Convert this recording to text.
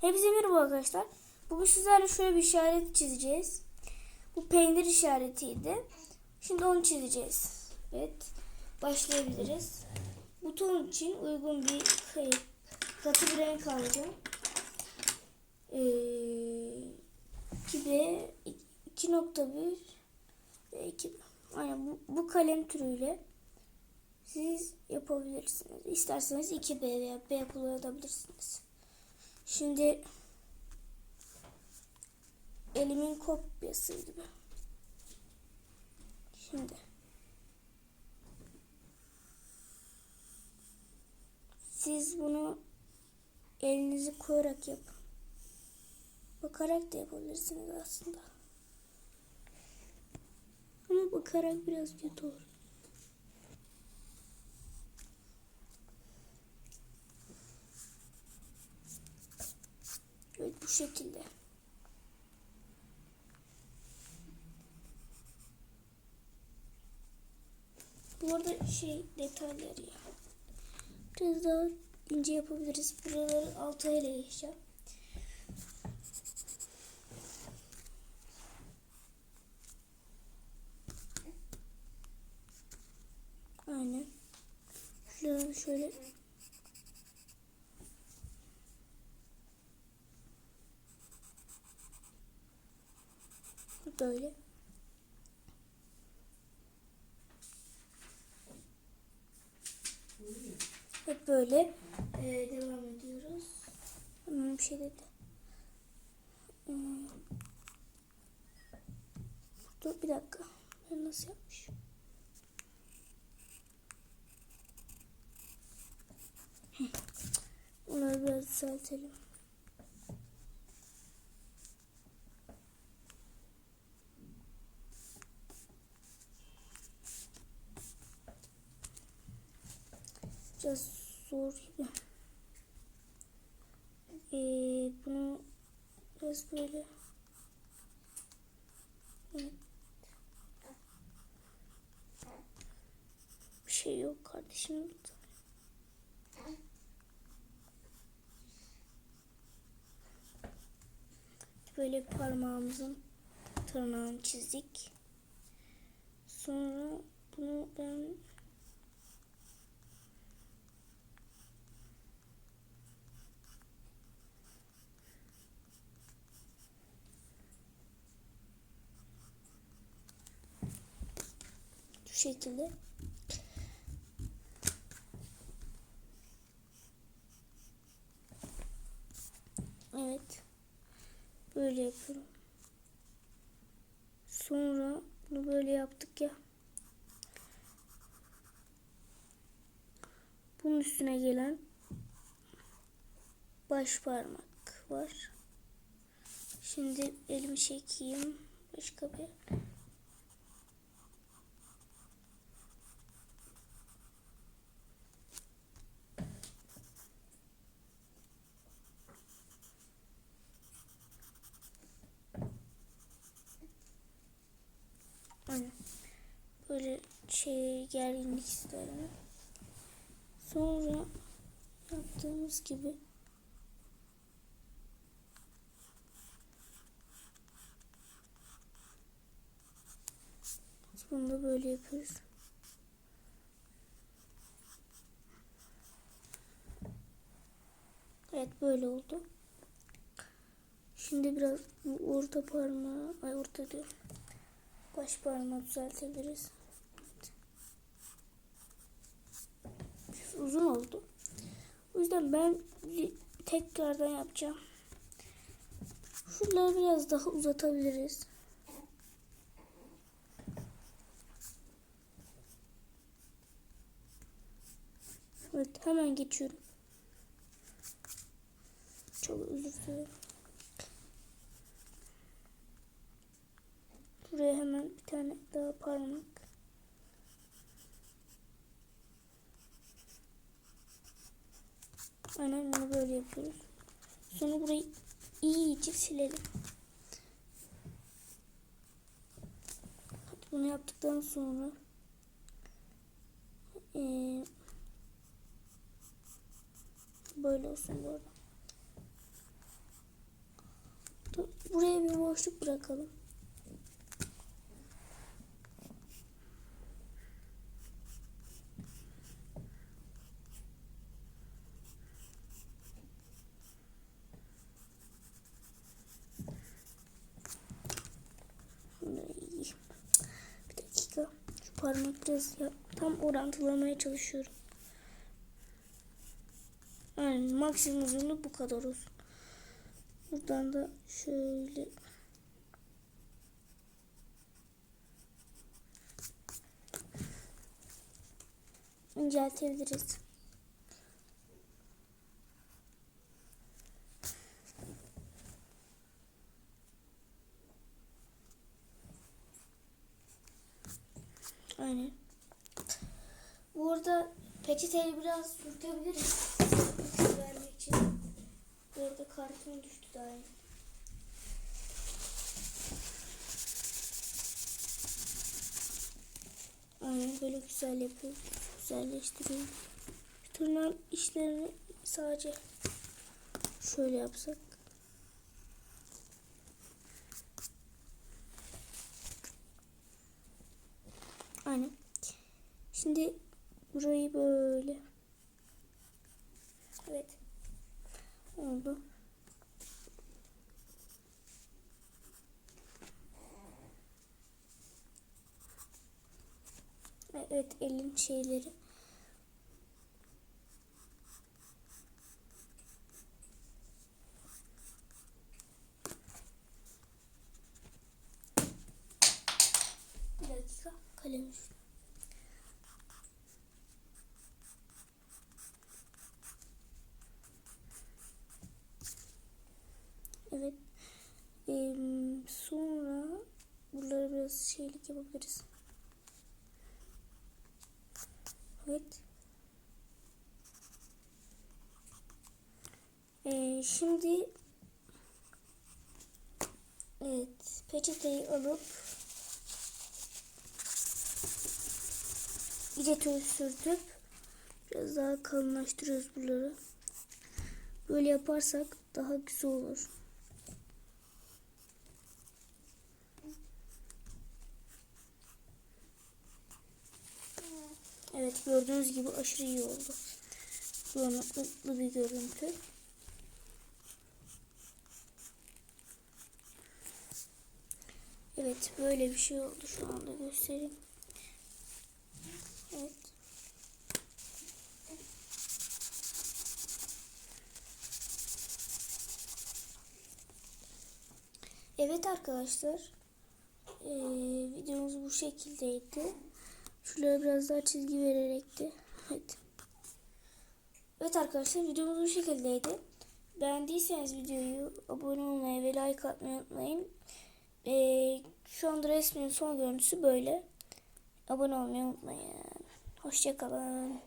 Hepinize merhaba arkadaşlar. Bugün sizlerle şöyle bir işaret çizeceğiz. Bu peynir işaretiydi. Şimdi onu çizeceğiz. Evet. Başlayabiliriz. Buton için uygun bir kayıt. Katı bir renk alacağım. Ee, 2B 2.1 ve 2 Aynen bu, bu kalem türüyle siz yapabilirsiniz. İsterseniz 2B veya B kullanabilirsiniz. Şimdi elimin kopyası gibi. Şimdi siz bunu elinizi koyarak yapın. Bakarak da yapabilirsiniz aslında. Ama bakarak biraz kötü olur. Evet bu şekilde. Bu arada şey detayları ya. Biraz daha ince yapabiliriz. Buraları altı ele geçeceğim. Aynen. Şuraları şöyle böyle. Hep böyle ee, devam ediyoruz. Hemen bir şey dedi. Hmm. Dur bir dakika. Ben nasıl yapmışım? Bunları biraz düzeltelim. Biraz zor gibi. Ee, bunu biraz böyle Evet. bir şey yok kardeşim. Böyle parmağımızın tırnağını çizdik. Sonra bunu ben şu şekilde Evet. Böyle yapıyorum. Sonra bunu böyle yaptık ya. Bunun üstüne gelen baş parmak var. Şimdi elimi çekeyim. Başka bir Aynen. Böyle şey gerginlik isterim. Sonra yaptığımız gibi bunu da böyle yapıyoruz. Evet böyle oldu. Şimdi biraz orta parmağı, ay orta diyorum. Baş parmağı düzeltebiliriz. Uzun oldu. O yüzden ben tekrardan yapacağım. Şuraları biraz daha uzatabiliriz. Evet hemen geçiyorum. Çok özür dilerim. Buraya hemen bir tane daha parmak. Aynen bunu böyle yapıyoruz. Sonra burayı iyice silelim. Bunu yaptıktan sonra ee, böyle olsun bu arada. buraya bir boşluk bırakalım. Ay, Bir dakika. Şu parmak biraz. Tam orantılamaya çalışıyorum. Aynen maksimum uzunluğu bu kadar olsun. Buradan da şöyle inceltebiliriz. Aynen. Bu arada peçeteyi biraz sürtebiliriz. Vermek için. Bu arada karton düştü daha yeni. Aynen böyle güzel yapıyor. Güzelleştiriyor. Şu tırnağın işlerini sadece şöyle yapsak. Aynen. Şimdi burayı böyle. Evet. Oldu. Evet elin şeyleri. Bir dakika kalem. Evet. Ee, sonra buralara biraz şeylik yapabiliriz. Evet. Ee, şimdi evet peçeteyi alıp iyice tüy sürtüp biraz daha kalınlaştırıyoruz buraları. Böyle yaparsak daha güzel olur. Evet gördüğünüz gibi aşırı iyi oldu. Kullanışlı bir görüntü. Evet böyle bir şey oldu şu anda göstereyim. Evet. Evet arkadaşlar. Ee, videomuz bu şekildeydi. Şuraya biraz daha çizgi vererekti. Evet. Evet arkadaşlar videomuz bu şekildeydi. Beğendiyseniz videoyu abone olmayı ve like atmayı unutmayın. Ee, şu anda resmin son görüntüsü böyle. Abone olmayı unutmayın. Hoşçakalın.